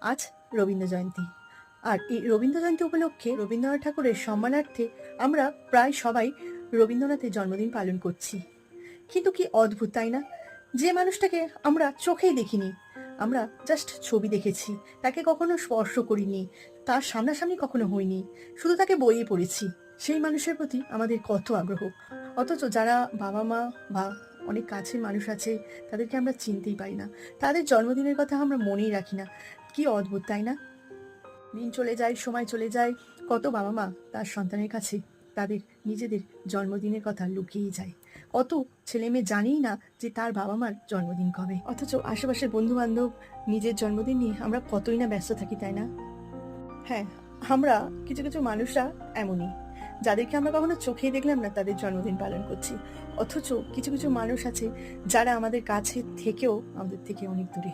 আজ রবীন্দ্র জয়ন্তী। আর এই রবীন্দ্র জয়ন্তী উপলক্ষে রবীন্দ্রনাথ ঠাকুরের সম্মানার্থে আমরা প্রায় সবাই রবীন্দ্রনাথের জন্মদিন পালন করছি। কিন্তু কি অদ্ভুত, তাই না? যে মানুষটাকে আমরা চোখেই দেখিনি, আমরা জাস্ট ছবি দেখেছি, তাকে কখনো স্পর্শ করিনি, তার সামনাসামনি কখনো হইনি, শুধু তাকে বইয়ে পড়েছি, সেই মানুষের প্রতি আমাদের কত আগ্রহ। অথচ যারা বাবা মা বা অনেক কাছের মানুষ আছে, তাদেরকে আমরা চিনতেই পারি না। তাদের জন্মদিনের কথা আমরা মনেই রাখি না। কি অদ্ভুত, তাই না? দিন চলে যায়, সময় চলে যায়, কত বাবা মা তার সন্তানের কাছে তাদের নিজেদের জন্মদিনের কথা লুকিয়ে যায়। কত ছেলে মেয়ে জানেই না যে তার বাবা মার জন্মদিন কবে। অথচ আশেপাশের বন্ধু বান্ধব নিজের জন্মদিন নিয়ে আমরা কতই না ব্যস্ত থাকি, তাই না? হ্যাঁ আমরা কিছু কিছু মানুষরা এমনই, যাদেরকে আমরা কখনো চোখেই দেখলাম না তাদের জন্মদিন পালন করছি। অথচ কিছু কিছু মানুষ আছে যারা আমাদের কাছে থেকেও আমাদের থেকে অনেক দূরে।